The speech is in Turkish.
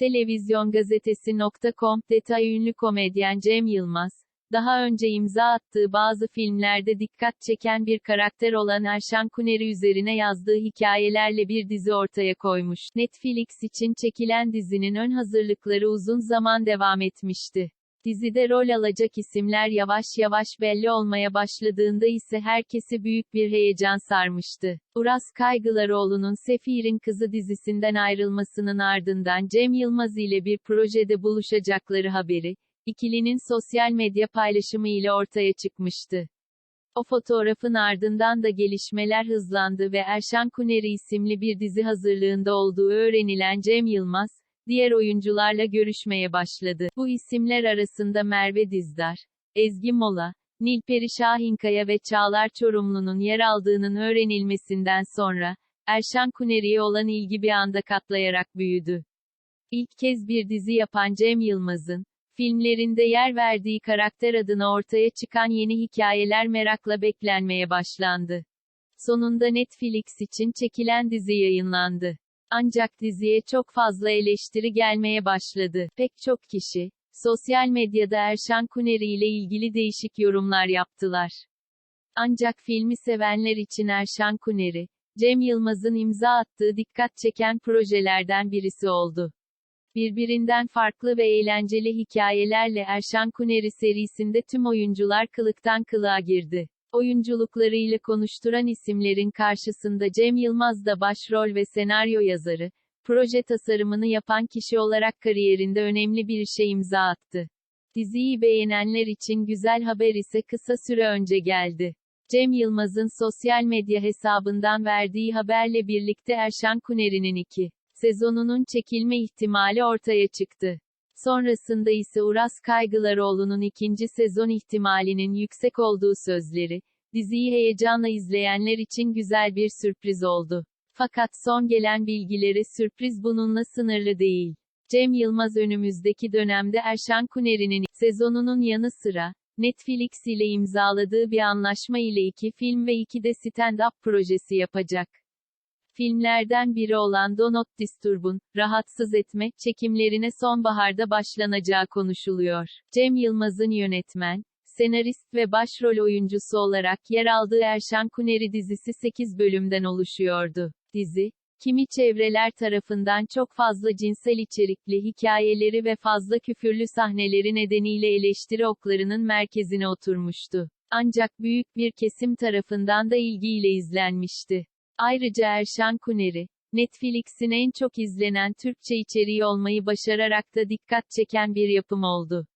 Televizyon Gazetesi.com detay ünlü komedyen Cem Yılmaz, daha önce imza attığı bazı filmlerde dikkat çeken bir karakter olan Erşan Kuneri üzerine yazdığı hikayelerle bir dizi ortaya koymuş. Netflix için çekilen dizinin ön hazırlıkları uzun zaman devam etmişti. Dizide rol alacak isimler yavaş yavaş belli olmaya başladığında ise herkesi büyük bir heyecan sarmıştı. Uras Kaygılaroğlu'nun Sefir'in Kızı dizisinden ayrılmasının ardından Cem Yılmaz ile bir projede buluşacakları haberi, ikilinin sosyal medya paylaşımı ile ortaya çıkmıştı. O fotoğrafın ardından da gelişmeler hızlandı ve Erşan Kuneri isimli bir dizi hazırlığında olduğu öğrenilen Cem Yılmaz, diğer oyuncularla görüşmeye başladı. Bu isimler arasında Merve Dizdar, Ezgi Mola, Nilperi Şahinkaya ve Çağlar Çorumlu'nun yer aldığının öğrenilmesinden sonra, Erşan Kuneri'ye olan ilgi bir anda katlayarak büyüdü. İlk kez bir dizi yapan Cem Yılmaz'ın, filmlerinde yer verdiği karakter adına ortaya çıkan yeni hikayeler merakla beklenmeye başlandı. Sonunda Netflix için çekilen dizi yayınlandı. Ancak diziye çok fazla eleştiri gelmeye başladı. Pek çok kişi, sosyal medyada Erşan Kuneri ile ilgili değişik yorumlar yaptılar. Ancak filmi sevenler için Erşan Kuneri, Cem Yılmaz'ın imza attığı dikkat çeken projelerden birisi oldu. Birbirinden farklı ve eğlenceli hikayelerle Erşan Kuneri serisinde tüm oyuncular kılıktan kılığa girdi. Oyunculuklarıyla konuşturan isimlerin karşısında Cem Yılmaz da başrol ve senaryo yazarı, proje tasarımını yapan kişi olarak kariyerinde önemli bir işe imza attı. Diziyi beğenenler için güzel haber ise kısa süre önce geldi. Cem Yılmaz'ın sosyal medya hesabından verdiği haberle birlikte Erşan Kuneri'nin iki sezonunun çekilme ihtimali ortaya çıktı. Sonrasında ise Uras Kaygılaroğlu'nun ikinci sezon ihtimalinin yüksek olduğu sözleri, diziyi heyecanla izleyenler için güzel bir sürpriz oldu. Fakat son gelen bilgilere sürpriz bununla sınırlı değil. Cem Yılmaz önümüzdeki dönemde Erşan Kuneri'nin sezonunun yanı sıra, Netflix ile imzaladığı bir anlaşma ile iki film ve iki de stand-up projesi yapacak. Filmlerden biri olan Do Not Disturb'un, rahatsız etme, çekimlerine sonbaharda başlanacağı konuşuluyor. Cem Yılmaz'ın yönetmen, senarist ve başrol oyuncusu olarak yer aldığı Erşan Kuneri dizisi 8 bölümden oluşuyordu. Dizi, kimi çevreler tarafından çok fazla cinsel içerikli hikayeleri ve fazla küfürlü sahneleri nedeniyle eleştiri oklarının merkezine oturmuştu. Ancak büyük bir kesim tarafından da ilgiyle izlenmişti. Ayrıca Erşan Kuneri, Netflix'in en çok izlenen Türkçe içeriği olmayı başararak da dikkat çeken bir yapım oldu.